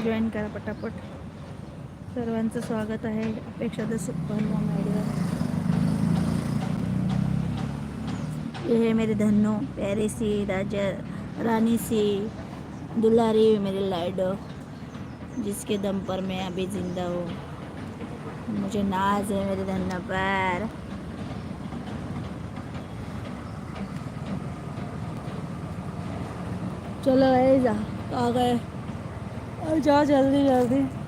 Join करा पटापट. सर्वांचं स्वागत आहे. अपेक्षा दस बनवा आयडियावर ये है मेरे धन्नो प्यारे सी राजा रानी सी दुलारी मेरे लाइडो जिसके दम पर मैं अभी जिंदा हूँ. मुझे नाज है मेरे धन्ना पर चलो ऐसा जा आ गए. जाओ जल्दी जल्दी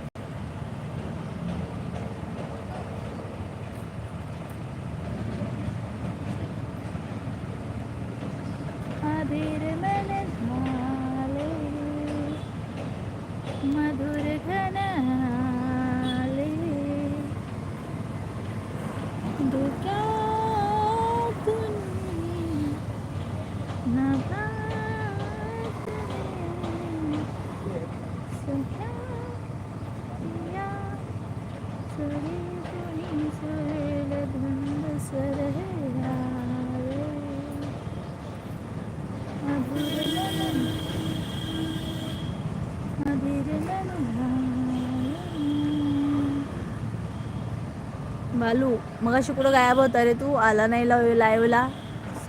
बालू मग कुठं गायब होता रे तू? आला नाही लाव लाईव्हला.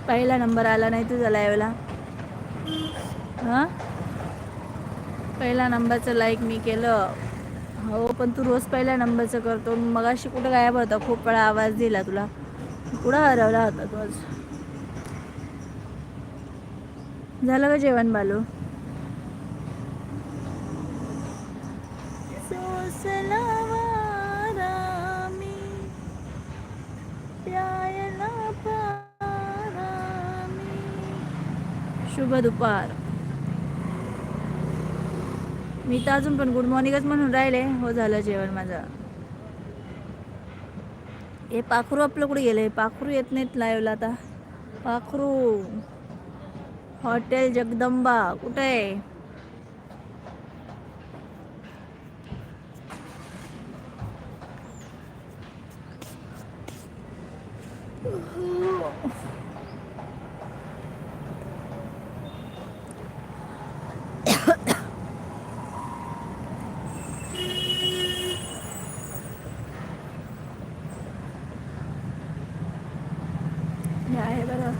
पहिला नंबर आला नाही तुझा लाईव्हला. हां? पहिला नंबरचं लाईक मी केलं. हो पण तू रोज पहिल्या नंबरचं करतो. मग अशी कुठं गायब होता? खूप वेळा आवाज दिला तुला. कुठं हरवला होता तू आज? झालं का जेवण बालू? सोसला शुभ दुपार. मी तर अजून पण गुड मॉर्निंगच म्हणून राहिले. हो झालं जेवण माझं. हे पाखरू आपलं कुठे गेलं पाखरू येत नाहीत लाईव्हला आता. पाखरू. हॉटेल जगदंबा. कुठे? आहे हे आहे बरं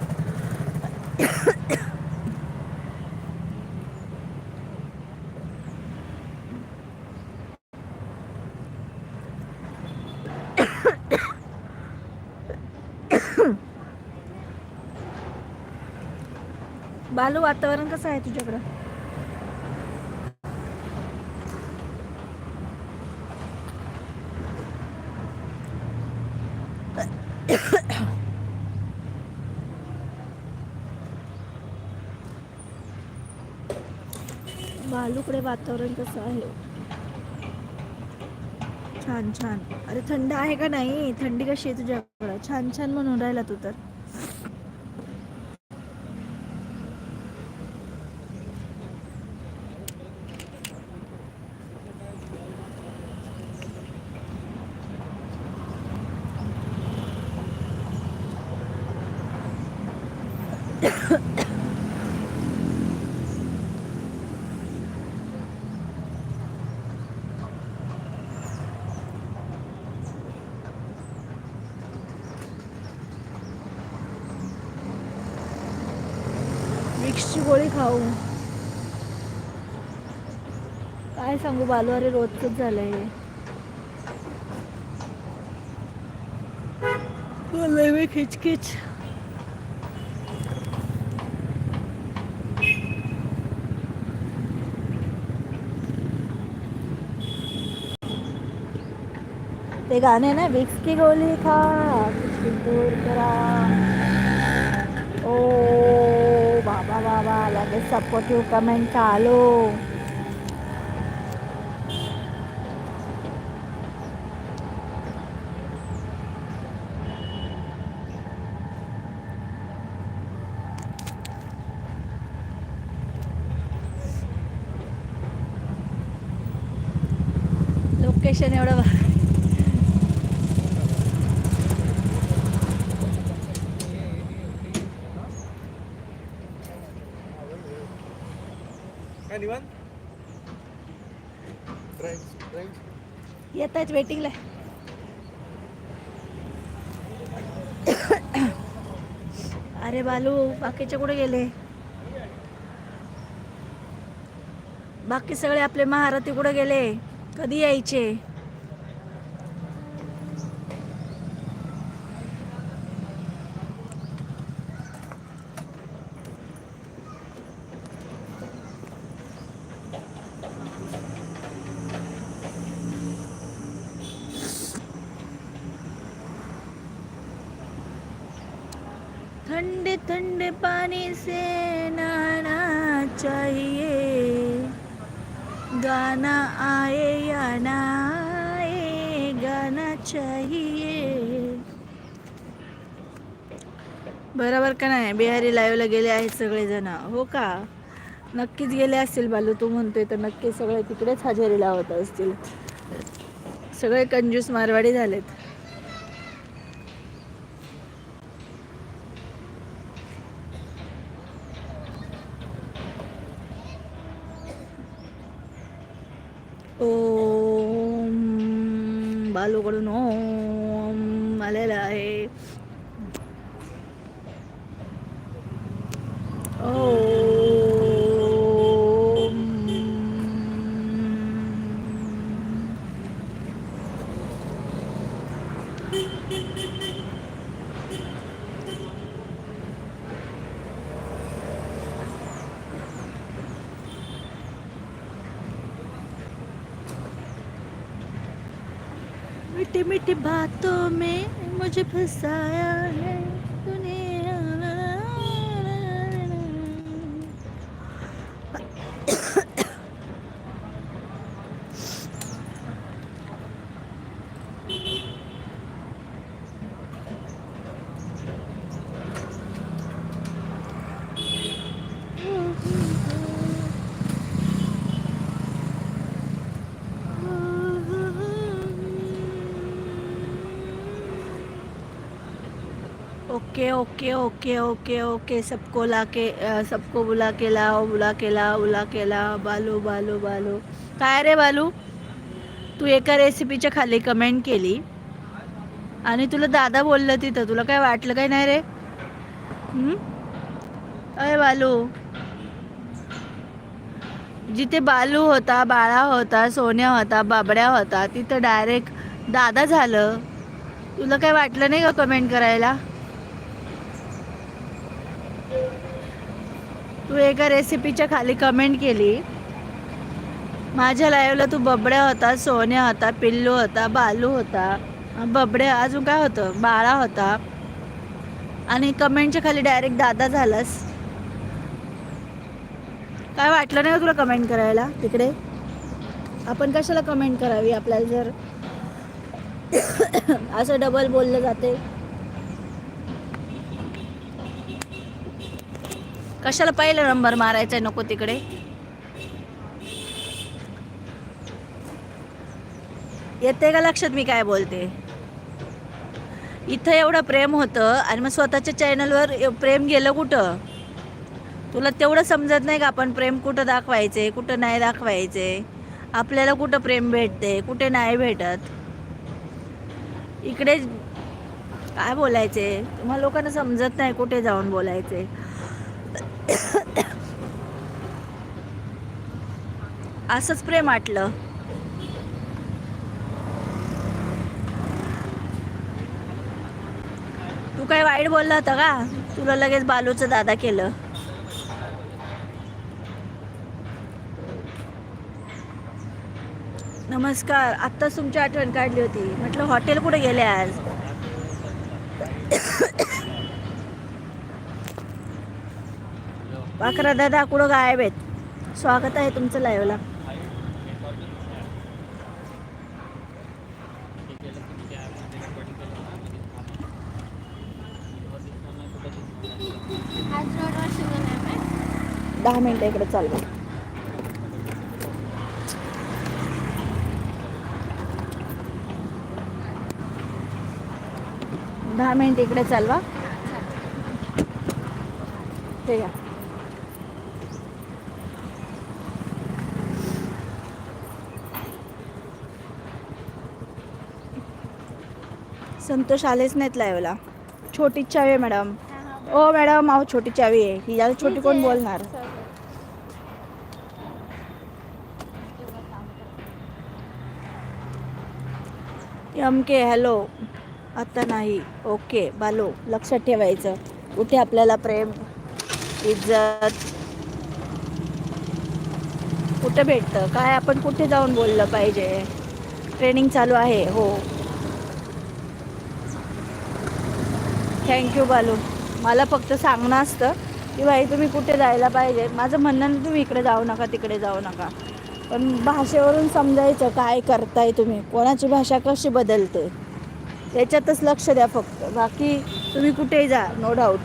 बालू वातावरण कसं आहे तुझ्याकडं? इकडे वातावरण कसं आहे? छान छान. अरे थंड आहे का नाही? थंडी कशी आहे तुझ्याकडं? छान छान म्हणून राहिला तू तर. खाऊ काय सांगू बालू अरे रोजच झालंय हे. मी खिचखिच. ते गाणे ना विक्स की गोली खा दूर करा. बाबा बाबा लगेच सपोर्टिव्ह कमेंट चालू लोकेशन एवढं भारी. काय निवांत येत आहेत वेटिंगला अरे बालू बाकीचे कुठे गेले? बाकी सगळे आपले महारथी कुठे गेले? कधी यायचे? ठंडे ठंडे पानी से नहाना चाहिए। गाना आए या ना आए गाना चाहिए। बरोबर का नाही बिहारी लाईव्हला गेले आहेत सगळेजण. हो का? नक्कीच गेले असतील बालू तू म्हणतोय तर नक्की सगळे तिकडेच हजेरी लावत असतील. सगळे कंजूस मारवाडी झालेत. बालूकडून ओम आलेला आहे ओम बातों में मुझे फंसाया है तूने okay okay okay okay okay सबको ला के सबको बुला के लाओ बुला के लाओ बुला के लाओ बालू बालू बालू। काय रे बालू? तू एका रेसिपीच्या खाली कमेंट केली. आणि तुला दादा बोललं तिथं. तुला काय वाटलं काय नाही रे? अय बालू. जिथे बालू होता बाळा होता सोन्या होता बाबड्या होता तिथं डायरेक्ट दादा झालं. तुला काय वाटलं नाही का कमेंट करायला? तू एका रेसिपीच्या खाली कमेंट केली. माझ्या लाईव्हला तू बबड्या होता सोन्या होता पिल्लू होता बालू होता. बबड्या अजून काय होतं? बाळा होता. आणि कमेंटच्या खाली डायरेक्ट दादा झालास. काय वाटलं नाही हो तुला कमेंट करायला? तिकडे? आपण कशाला कमेंट करावी? आपल्याला जर असं डबल बोललं जाते. कशाला पहिला नंबर मारायचा नको तिकडे? येते का लक्षात मी काय बोलते? इथं एवढं प्रेम होतं आणि मग स्वतःच्या चॅनलवर प्रेम गेलं कुठं? तुला तेवढं समजत नाही का आपण प्रेम कुठं दाखवायचे कुठं नाही दाखवायचे? आपल्याला कुठं प्रेम भेटते कुठे नाही भेटत? इकडे काय बोलायचे? तुम्हाला लोकांना समजत नाही कुठे जाऊन बोलायचे. असंच प्रेम आटलं तू काय वाईट बोलला होता का? तुला लगेच बालूचं दादा केलं. नमस्कार आत्ताच तुमची आठवण काढली होती. म्हटलं हॉटेल कुठे गेले आज? अकरा दादा कुठं गायब आहेत? स्वागत आहे तुमचं लाईव्हला दहा मिनिटं इकडे चालू. दहा मिनिट इकडे चालवा. ठीक आहे. संतोष आलेच नाहीत लाईव्हला छोटी चावी आहे मॅडम ओ मॅडम अहो छोटी चावी आहे. ही याला छोटी कोण बोलणार? एम के हॅलो आता नाही. ओके बालो लक्षात ठेवायचं. कुठे आपल्याला प्रेम इज्जत? कुठं भेटतं? काय आपण कुठे जाऊन बोललं पाहिजे? ट्रेनिंग चालू आहे. हो. थँक्यू बालू मला फक्त सांगणं असतं की भाई तुम्ही कुठे जायला पाहिजे? माझं म्हणणं नाही तुम्ही इकडे जाऊ नका तिकडे जाऊ नका. पण भाषेवरून समजायचं काय करताय तुम्ही? कोणाची भाषा कशी बदलते? याच्यातच लक्ष द्या फक्त. बाकी तुम्ही कुठेही जा नो डाऊट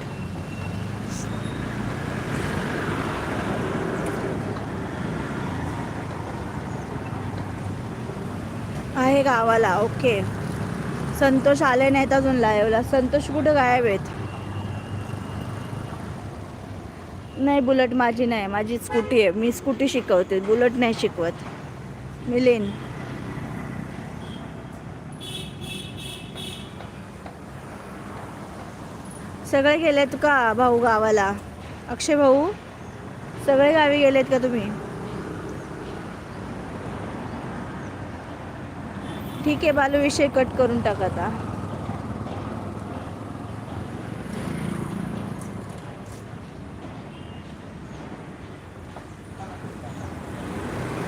आहे गावाला ओके संतोष आले नाहीत अजून लाईव्हला संतोष कुठं गायब आहेत? नाही बुलट माझी नाही. माझी स्कूटी आहे. मी स्कूटी शिकवते. बुलट नाही शिकवत. मिलिन सगळे गेलेत का भाऊ गावाला? अक्षय भाऊ सगळे गावी गेलेत का तुम्ही? ठीक आहे बालू विषय कट करून टाक आता.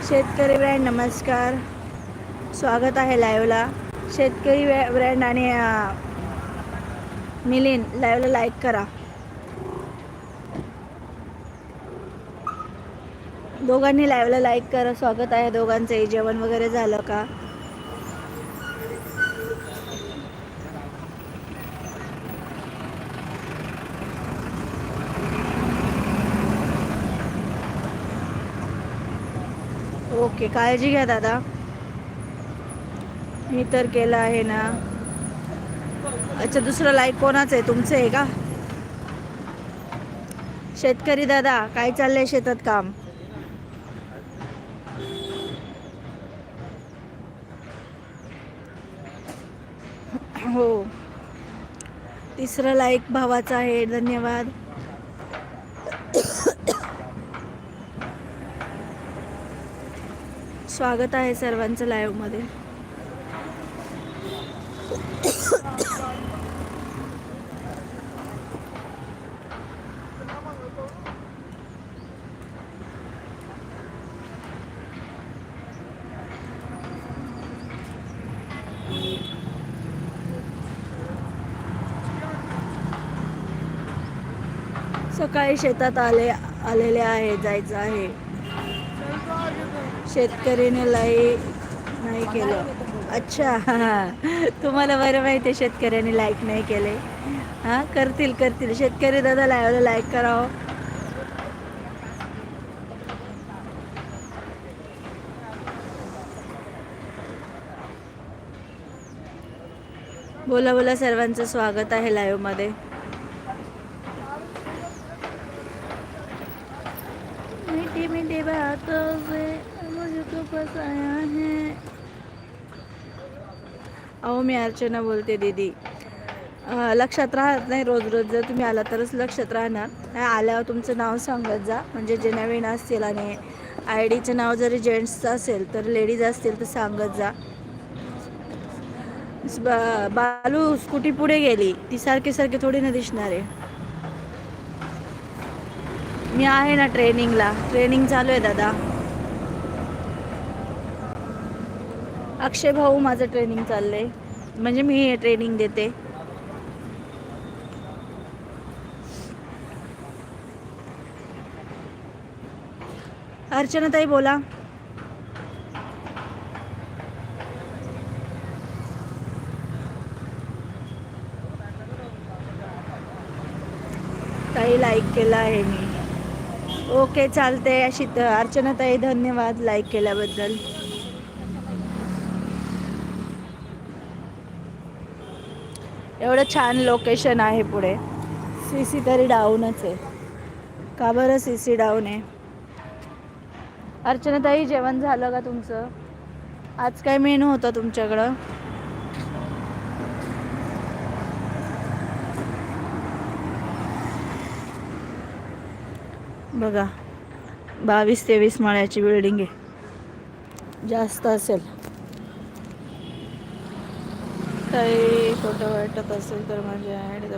शेतकरी ब्रँड नमस्कार. स्वागत आहे लाईव्हला. शेतकरी ब्रँड आणि मिलिन लाईव्हला लाईक करा. दोघांनी लाईव्हला लाईक करा. स्वागत आहे दोघांचंही. जेवण वगैरे झालं का? ओके काळजी घ्या दादा. मी तर केलं आहे ना. अच्छा दुसरं लाईक कोणाचं आहे? तुमचं आहे का? शेतकरी दादा काय चाललंय शेतात काम? हो. तिसरं लाईक भावाचं आहे. धन्यवाद. स्वागत आहे सर्वांचं लाईव्हमध्ये सकाळी शेतात आले आलेले आहे जायचं आहे. शेतकरीने लाई नाही केलं. अच्छा. तुम्हाला बरं माहिती आहे शेतकऱ्यांनी लाईक नाही केले. हां करतील करतील. शेतकरी दादा लाईव्हला लाईक करावं हो. बोला बोला सर्वांचं स्वागत आहे लाईव्हमध्ये मीठी मीठी बातों से मुझको आया है। अहो मी अर्चना बोलते दीदी. लक्षात राहत नाही रोज रोज. जर तुम्ही आला तरच लक्षात राहणार. आल्यावर तुमचं नाव सांगत जा. म्हणजे जे नवीन असतील आणि आय डीचं नाव जरी जेंट्सचं असेल तर लेडीज असतील तर सांगत जा. बा- बालू स्कूटी पुढे गेली. ती सारखी सारखी थोडी ना दिसणार. आहे मी आहे ना ट्रेनिंगला. ट्रेनिंग चालू आहे दादा. अक्षय भाऊ माझं ट्रेनिंग चाललंय. म्हणजे मी हे ट्रेनिंग देते. अर्चना ताई बोला. ताई लाईक केलं आहे मी. ओके चालते अशी अर्चना ताई धन्यवाद लाईक केल्याबद्दल. एवढं छान लोकेशन आहे पुढे. सी सी तरी डाऊनच आहे. का बरं सी सी डाऊन आहे? अर्चनाताई जेवण झालं का तुमचं? आज काय मेनू होता तुमच्याकडं? बघा बावीस तेवीस माळ्याची बिल्डिंग आहे. जास्त असेल. काही फोटो वाटत असेल तर माझी आय डी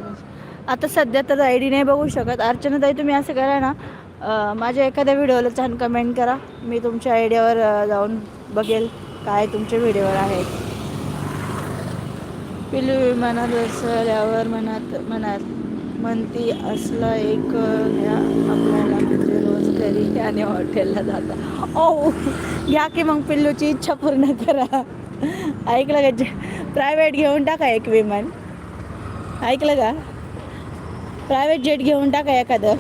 आता सध्या तर आय डी नाही बघू शकत. अर्चनाताई तुम्ही असं करा ना माझ्या एखाद्या व्हिडिओला छान कमेंट करा. मी तुमच्या आयडियावर जाऊन बघेल काय तुमच्या व्हिडिओवर आहेत पिलू विमानात असल्यावर मनात मनात म्हणती असला एक घ्या आपल्याला. म्हणजे रोज घरी आणि हॉटेलला जाता. ओ घ्या की मग पिल्लूची इच्छा पूर्ण करा. ऐकलं का? प्रायव्हेट घेऊन टाका एक विमान. ऐकलं का? प्रायव्हेट जेट घेऊन टाका एखादं.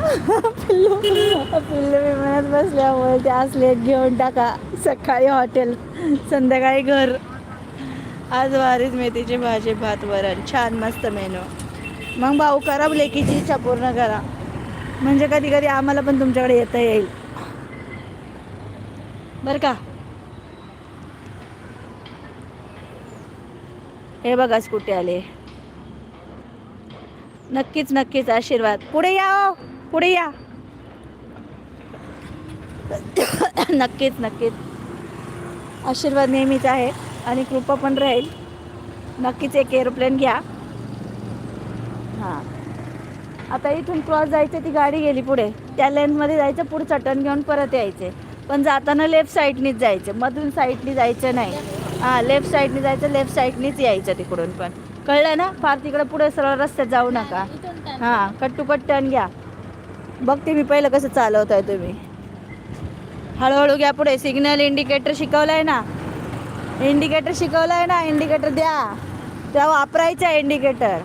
पिल्लू पिल्लू विमानात बसल्यामुळे ते असले घेऊन टाका. सकाळी हॉटेल संध्याकाळी घर. आज वारीच मेथीची भाजी भात वरण. छान मस्त मेनू. मग भाऊ करा लेकीची इच्छा पूर्ण करा. म्हणजे कधी कधी आम्हाला पण तुमच्याकडे येता येईल. बरं का? हे बघाच कुठे आले. नक्कीच नक्कीच आशीर्वाद. पुढे या हो, पुढे या. नक्कीच नक्कीच. आशीर्वाद नेहमीच आहे आणि कृपा पण राहील. नक्कीच एक एरोप्लेन घ्या. हां. आता इथून क्रॉस जायचं ती गाडी गेली पुढे. त्या लेनमध्ये जायचं पुढचा टर्न घेऊन परत यायचे. पण जाताना लेफ्ट साईडनीच जायचं. मधून साईडनी जायचं नाही. हां लेफ्ट साईडने जायचं लेफ्ट साईडनेच यायचं तिकडून पण. कळलं ना? फार तिकडे पुढे सरळ रस्त्यात जाऊ नका. हां कट्टू टू कट टर्न घ्या. बघते मी पहिलं कसं चालवताय तुम्ही. हळूहळू घ्या पुढे. सिग्नल इंडिकेटर शिकवलाय ना? इंडिकेटर शिकवलाय ना? इंडिकेटर द्या. त्या वापरायचा इंडिकेटर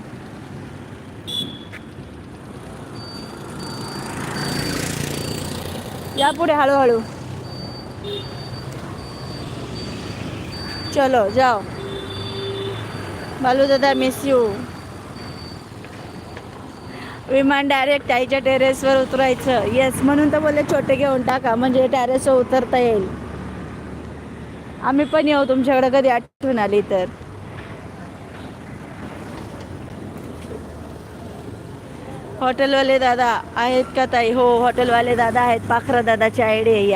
या पुढे हळूहळू. चलो जाओ। बालू दादा मिस यू विमान डायरेक्ट आईच्या टेरेसवर उतरायचं. येस म्हणून तर बोलले छोटे घेऊन टाका. म्हणजे टेरेसवर उतरता येईल. आम्ही पण येऊ तुमच्याकडे कधी आठवण आली तर. हॉटेलवाले दादा आहेत का ताई? हो हॉटेलवाले दादा आहेत. पाखरा दादाचे आयडी आहे ही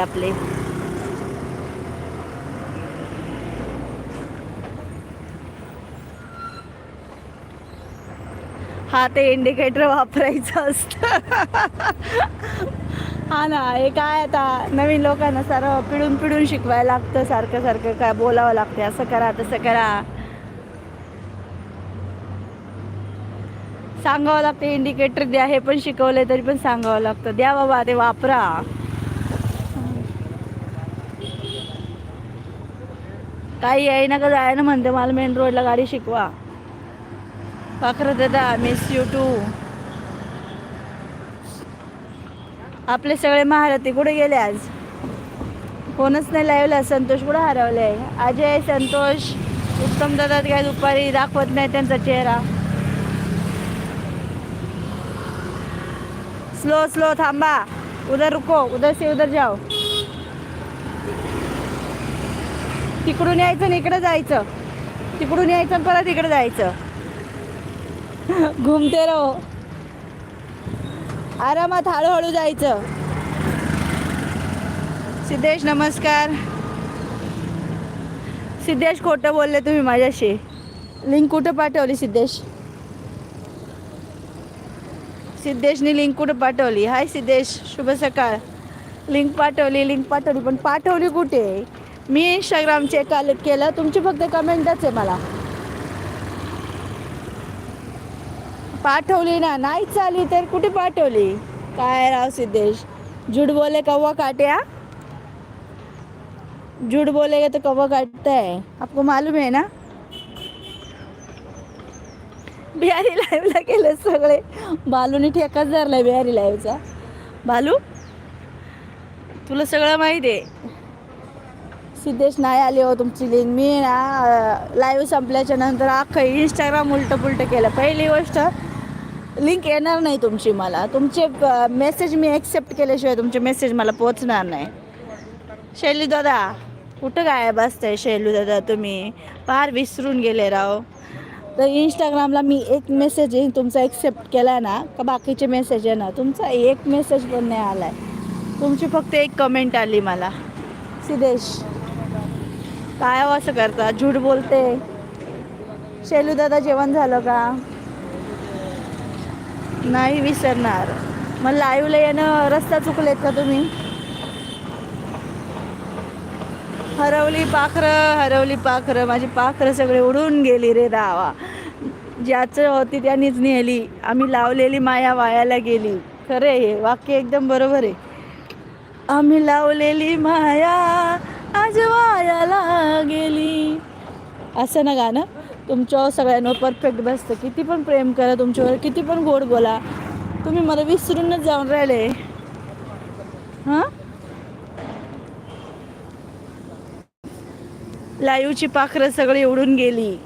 हा ते इंडिकेटर वापरायचं असतं. हा ना हे काय आता नवीन लोकांना सारं पिळून पिळून शिकवायला लागतं सारखं सारखं काय बोलावं लागते असं करा तसं करा. सांगावं लागतं इंडिकेटर द्या हे पण शिकवले तरी पण सांगावं लागतं. द्या बाबा ते वापरा. काही आहे ना का जाय ना म्हणते मला मेन रोडला गाडी शिकवा. पाखरं दादा मिस यू टू आपले सगळे महारथी कुठे गेले आज? कोणच नाही लावला संतोष कुठं हरवले? अजय संतोष उत्तम दादा काय दुपारी दाखवत नाही त्यांचा चेहरा. स्लो स्लो थांबा. उधर रुको. उधर से उधर जाओ. तिकडून यायचं आणि इकडे जायचं. तिकडून यायचं परत इकडे जायचं. घुमते रहो. आरामात हळूहळू जायचं. सिद्धेश नमस्कार. सिद्धेश खोटं बोलले तुम्ही माझ्याशी. लिंक कुठं पाठवली सिद्धेश? सिद्धेशनी लिंक कुठं पाठवली? हाय सिद्धेश शुभ सकाळ. लिंक पाठवली लिंक पाठवली पण पाठवली कुठे? मी इंस्टाग्राम चेक केलं तुमची फक्त कमेंटच आहे मला. पाठवली ना नाही चाली तर कुठे पाठवली? काय राव सिद्धेश? झूठ बोले कव्वा काट्या झूठ बोलेगा तो कव्वा काटता है आपको मालूम है ना? बिहारी लाईव्हला गेले सगळे. बालूने ठेकाच धरलाय बिहारी लाईव्हचा बालू तुला सगळं माहिती आहे. सिद्धेश नाही आले हो तुमची लिंक मी ना लाईव्ह संपल्याच्या नंतर अख्खं इंस्टाग्राम उलटं पुलटं केलं. पहिली गोष्ट लिंक येणार नाही तुमची मला. तुमचे मेसेज मी ॲक्सेप्ट केल्याशिवाय तुमचे मेसेज मला पोचणार नाही. शैलू दादा कुठं गायब असतंय शैलू दादा तुम्ही? फार विसरून गेले राव. तर इंस्टाग्रामला मी एक मेसेज येईन तुमचा एक्सेप्ट केला ना का बाकीचे मेसेज आहे ना तुमचा एक मेसेज पण नाही आला आहे तुमची फक्त एक कमेंट आली मला. सिदेश काय हो असं करता? झूट बोलते. शैलू दादा जेवण झालं का? नाही विसरणार. मग लाईव्हला येणं रस्ता चुकलेत का तुम्ही? हरवली पाखरं हरवली पाखरं. माझी पाखरं सगळे उडून गेली रे रावा ज्याचं होती त्यांनीच नेली. आम्ही लावलेली माया वायाला गेली. खरं आहे हे वाक्य एकदम बरोबर आहे. आम्ही लावलेली माया आज वायाला गेली. असं ना गाणं? तुमच्यावर सगळ्यांवर परफेक्ट बसतं. किती पण प्रेम करा तुमच्यावर किती पण गोड बोला. तुम्ही मला विसरूनच जाऊन राहिले. हां? लाईवची पाखरं सगळी उडून गेली.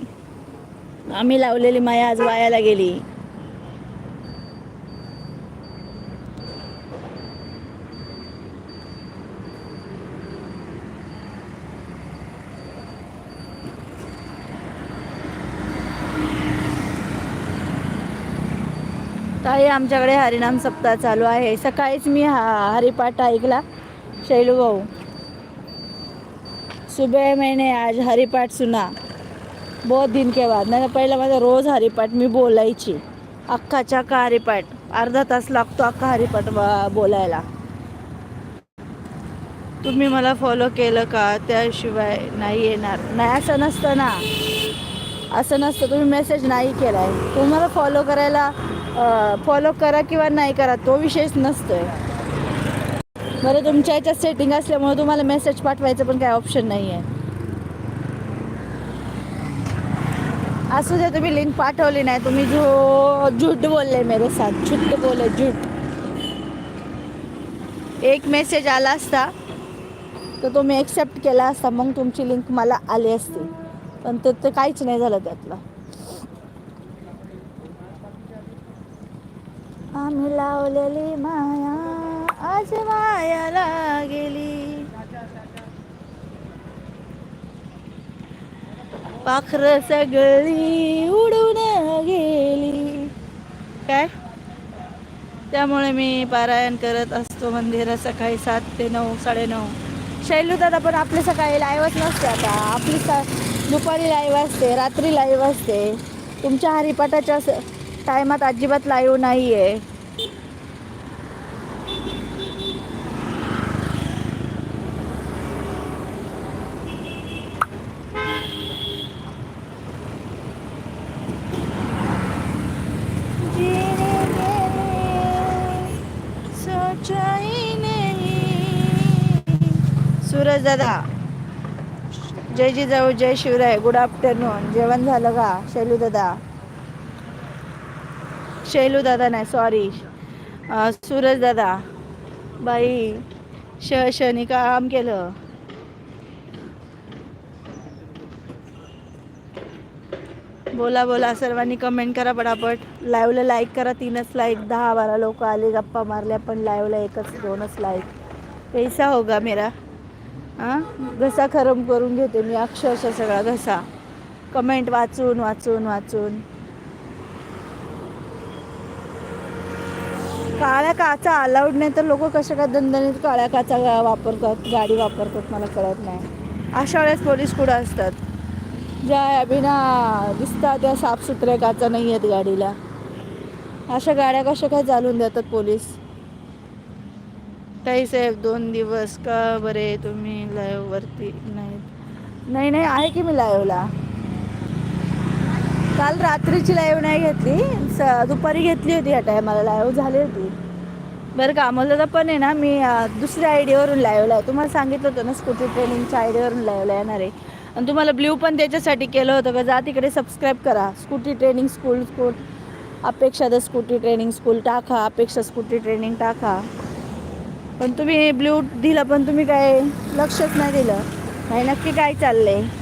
आम्ही लावलेली माया आज वायाला गेली. ताई आमच्याकडे हरिनाम सप्ताह चालू आहे. सकाळीच मी हा हरिपाठ ऐकला. शैलू भाऊ सुबह मैंने आज हरिपाठ सुना. बहुत दिन के बाद. नाही तर पहिला माझा रोज हरिपाठ मी बोलायची. अख्खा चक्का हरिपाठ. अर्धा तास लागतो अख्खा हरिपाठ बोलायला. तुम्ही मला फॉलो केलं का? त्याशिवाय नाही येणार. नाही असं नसतं ना. असं नसतं. तुम्ही मेसेज नाही केलाय. तुम्हाला फॉलो करायला फॉलो करा किंवा नाही करा तो विषयच आहे बरं तुमच्या याच्यात सेटिंग असल्यामुळे तुम्हाला मेसेज पाठवायचं पण काही ऑप्शन नाही आहे असू दे तुम्ही लिंक पाठवली नाही तुम्ही जो झूट बोलले मेरे साथ. झूट बोले झूट एक मेसेज आला असता तर तुम्ही एक्सेप्ट केला असता मग तुमची लिंक मला आली असती. पण तर ते काहीच नाही झालं त्यातलं. आम्ही लावलेली माया आज मायाला गेली पाखर सगळी उडून गेली. काय? त्यामुळे मी पारायण करत असतो मंदिरात सकाळी सात ते नऊ साडेनऊ शैलू दादा पण आपली सकाळी लाईव्हच नसते आता. आपली सा दुपारी लाईव्ह असते रात्री लाईव्ह असते. तुमच्या हरिपाठाच्या टायमात अजिबात लाईव्ह नाही आहे सूरज दादा जय जिजाऊ जय शिवराय गुड आफ्टरनून जेवण झालं का शैलू दादा? शैलू दादा नाही सॉरी सूरज दादा. बाई श शनी काम केलं. बोला बोला सर्वांनी कमेंट करा पटापट. लाईव्हला लाईक करा तीनच लाईक दहा बारा लोक आले गप्पा मारल्या पण लाईव्हला एकच दोनच लाईक पैसा होगा मेरा. हां घसा खरम करून घेते मी अक्षरशः सगळा घसा. कमेंट वाचून वाचून वाचून. काळ्या काचा अलाउड नाही तर लोक कशा काय दणदणीत काळ्या काचा गा- वापरतात गाडी वापरतात मला कळत नाही. अशा वेळेस पोलीस कुठं असतात? ज्या बिना दिसतात त्या साफसुथऱ्या काचा नाही आहेत गाडीला. अशा गाड्या कशा काय चालून देतात पोलीस ताई साहेब दोन दिवस का बरे तुम्ही लाईव्हवरती नाही नाही नाही आहे की मी लाईव्हला काल रात्रीची लाईव्ह नाही घेतली. स दुपारी घेतली होती ह्या टायमाला लाईव्ह झाली होती. बरं का दादा पण आहे ना मी दुसऱ्या आयडियावरून लाईव्हला आहे. तुम्हाला सांगितलं होतं ना स्कूटी ट्रेनिंगच्या आयडियावरून लाईव्हला येणार आहे. आणि तुम्हाला ब्ल्यू पण त्याच्यासाठी केलं होतं का? जा तिकडे सबस्क्राईब करा. Scooty training school school Apeksha the scooty training school टाका. अपेक्षा स्कूटी ट्रेनिंग टाका. पण तुम्ही ब्ल्यू दिलं पण तुम्ही काय लक्षच नाही दिलं. नाही नक्की काय चाललं आहे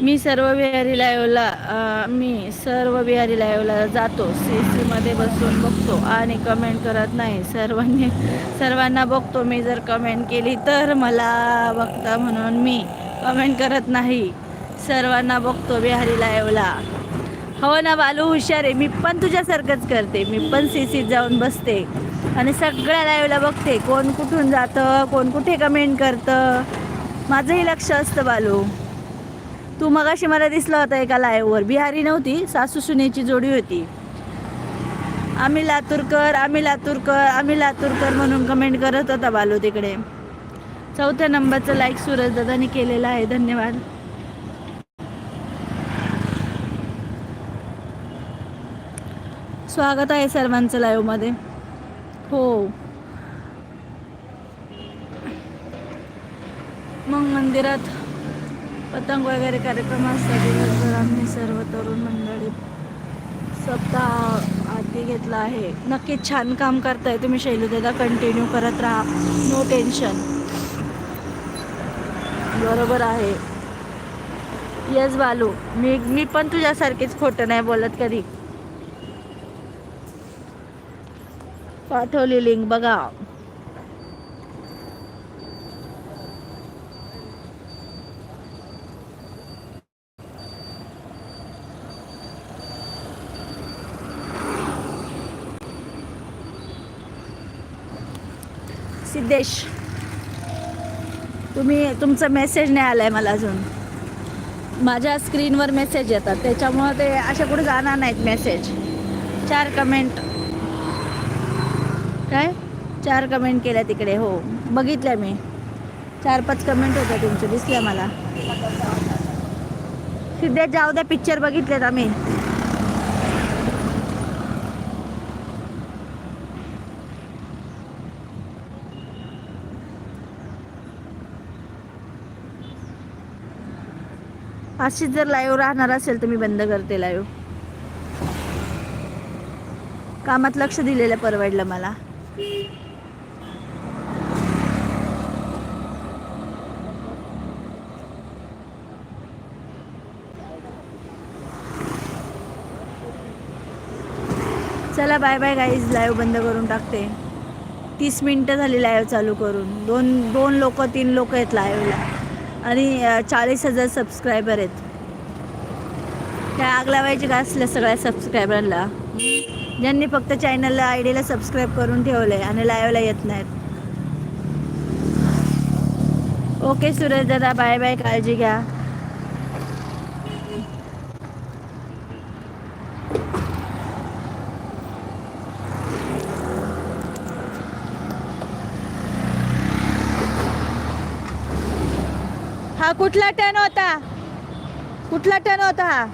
मी सर्व बिहारी लाईव्हला मी सर्व बिहारी लाईव्हला जातो. सी सीमध्ये बसून बघतो आणि कमेंट करत नाही. सर्वांनी सर्वांना बघतो. मी जर कमेंट केली तर मला बघता म्हणून मी कमेंट करत नाही. सर्वांना बघतो बिहारी लाईव्हला. हो ना बालू हुशार आहे. मी पण तुझ्यासारखंच करते. मी पण सी सीत जाऊन बसते. आणि सगळ्या लाईव्हला बघते. कोण कुठून जातं कोण कुठे कमेंट करतं? माझंही लक्ष असतं बालू. तू मगाशी मला दिसला होता एका लाईव्हवर बिहारी नव्हती सासू सुनेची जोडी होती. आम्ही लातूरकर आम्ही लातूरकर आम्ही लातूरकर म्हणून कमेंट करत होता बालू तिकडे. चौथ्या नंबरचं लाईक सूरज दादानी केलेलं आहे. धन्यवाद. स्वागत आहे सर्वांचं लाईव्हमध्ये हो. मग मंदिरात पतंग वगैरे कार्यक्रम असतात दिवसभर. आम्ही सर्व तरुण मंडळी सप्ताह आधी घेतला आहे. नक्कीच छान काम करताय तुम्ही शैलूदादा कंटिन्यू करत राहा. नो टेन्शन बरोबर आहे. येस बालू. मी मी पण तुझ्यासारखीच खोटं नाही बोलत कधी. पाठवली लिंक बघा. सिद्धेश तुम्ही तुमचा मेसेज नाही आलाय मला अजून. माझ्या स्क्रीनवर मेसेज येतात. त्याच्यामुळं ते अशा कुठे जाणार नाहीत मेसेज चार कमेंट काय? चार कमेंट केल्या तिकडे हो. बघितल्या मी. चार पाच कमेंट होत्या तुमचे दिसल्या मला. सिद्ध्या जाऊ द्या पिक्चर बघितलेत आम्ही. अशीच जर लाईव्ह राहणार असेल तर मी बंद करते लाईव्ह कामात लक्ष दिलेलं परवडलं मला. चला बाय बाय गाईज लाईव्ह बंद करून टाकते. तीस मिनटं झाली लाईव्ह चालू करून. दोन दोन लोक तीन लोक आहेत लाईव्हला आणि चाळीस हजार सबस्क्रायबर आहेत. काय आग लावायची का असल्या सगळ्या सबस्क्रायबरला ज्यांनी फक्त चॅनलला आय डीला सबस्क्राईब करून ठेवलं आहे आणि लाईव्हला येत नाहीत. Okay Suresh Dada bye bye काळजी घ्या. हा कुठला टर्न होता? कुठला टर्न होता हा?